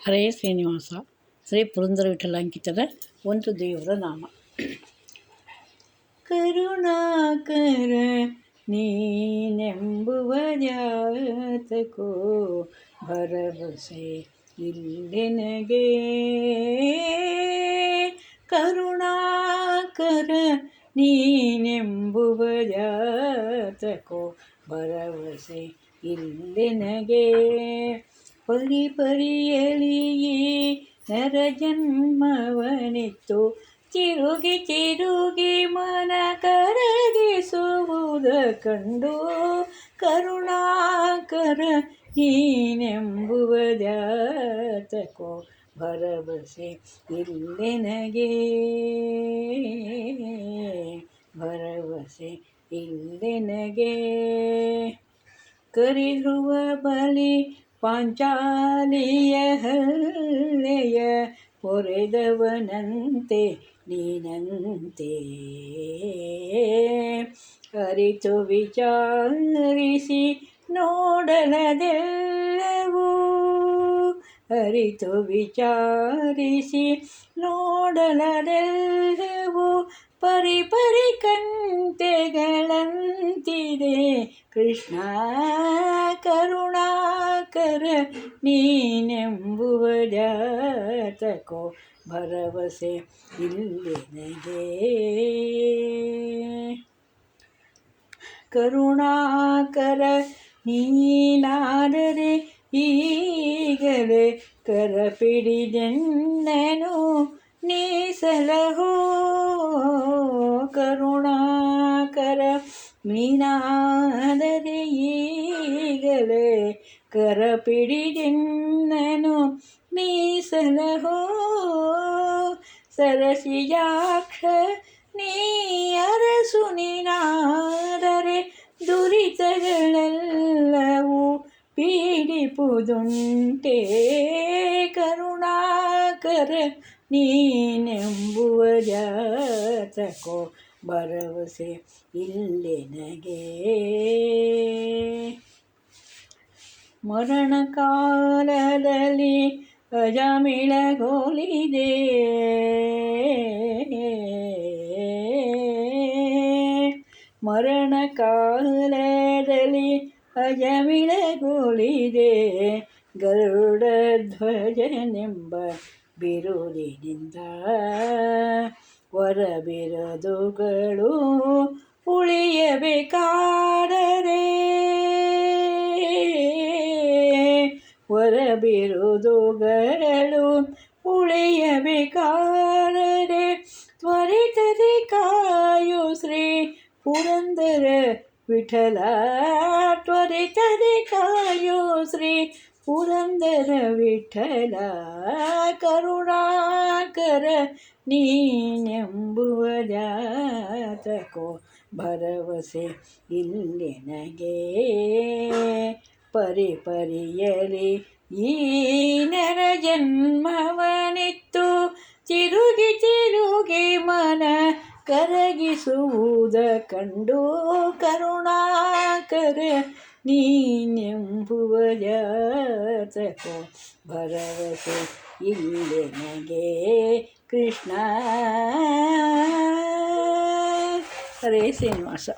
ಹರೇ ಶ್ರೀನಿವಾಸ ಶ್ರೀ ಪುರಂದರ ವಿಠಲ ಅಂಕಿತದ ಒಂದು ದೇವರ ನಾಮ ಕರುಣಾಕರ ನೀನೆಂಬುವ ಜಾತಕೋ ಭರವಸೆ ಇಲ್ಲೆನಗೆ ಕರುಣಾಕರ ನೀನೆಂಬುವ ಜಾತಕೋ ಭರವಸೆ ಇಲ್ಲೆನಗೆ ಪರಿ ಪರಿಯಲಿಯೇ ನರ ಜನ್ಮವನಿತ್ತು. ತಿರುಗಿ ತಿರುಗಿ ಮನ ಕರಗಿಸುವುದ ಕಂಡು ಕರುಣಾಕರ ನೀನೆಂಬುವ ಜಾತಕೋ ಭರವಸೆ ಇಲ್ಲೆನಗೆ ಭರವಸೆ ಇಲ್ಲೆನಗೆ ಕರಿರುವ ಬಲಿ ಪಾಂಚಾಲಿಯ ಹಲ್ಲೆಯ ಪೊರೆದವನಂತೆ ನೀನಂತೆ. ಅರಿತು ವಿಚಾರಿಸಿ ನೋಡಲದೆಲ್ಲವೂ, ಅರಿತು ವಿಚಾರಿಸಿ ನೋಡಲದೆಲ್ಲವೂ ಪರಿ ಪರಿ ಕಂತೆಗಳಂತಿದೆ. ಕೃಷ್ಣ ಕರುಣಾಕರ ನೀನೆಂಬುವ ಜಾತಕೋ ಭರವಸೆ ಇಲ್ಲಿನಗೆ ಕರುಣಾಕರ ನೀನಾದರೆ ಈಗಲೇ ಕರಪಿಡಿದೆನ್ನನು ನೀಸಲಹೋ ಕರುಣಾಕರ ನೀನಾದರೆ ಕರಪಿಡಿದೆನ್ನನು ನೀಸಲಹೋ ಸರಸಿಯಾಕ್ಷ ನೀ ಅರಸು ನೀನಾದರೆ ದುರಿತಗಳೆಲ್ಲವೂ ಪೀಡಿಪುದುಂಟೆ? ಕರುಣಾಕರ ನೀನೆಂಬುವ ಜಾತಕೋ ಭರವಸೆ ಇಲ್ಲೆನಗೆ ಮರಣ ಕಾಲದಲ್ಲಿ ಅಜಮಿಳಗೋಲಿದೆ ಮರಣ ಕಾಲದಲ್ಲಿ ಅಜಮಿಳಗೋಲಿದೆ ಗರುಡ ಧ್ವಜನೆಂಬ ಬಿರುದಿನಿಂದ ಹೊರ ಬಿರುದುಗಳು ಹೊರ ಬಿರುದುಗಳು ಉಳಿಯಬೇಕಾದರೆ ತ್ವರಿತದೆ ಕಾಯು ಶ್ರೀ ಪುರಂದರ ವಿಠಲ ತ್ವರಿತದೆ ಕಾಯು ಶ್ರೀ ಪುರಂದರ ವಿಠಲ ಕರುಣಾಕರ ನೀನೆಂಬುವ ಜಾತಕೋ ಭರವಸೆ ಇಲ್ಲೆನಗೆ ಪರಿ ಪರಿಯಲಿ, ಈ ನರ ಜನ್ಮವನಿತ್ತು. ತಿರುಗಿ ತಿರುಗಿ ಮನ ಕರಗಿಸುವುದ ಕಂಡು ಕರುಣಾಕರ ನೀನೆಂಬುವ ಜಾತಕೋ ಭರವಸೆ ಇಲ್ಲೆನಗೆ ಕೃಷ್ಣ. ಹರೇ ಶ್ರೀನಿವಾಸ.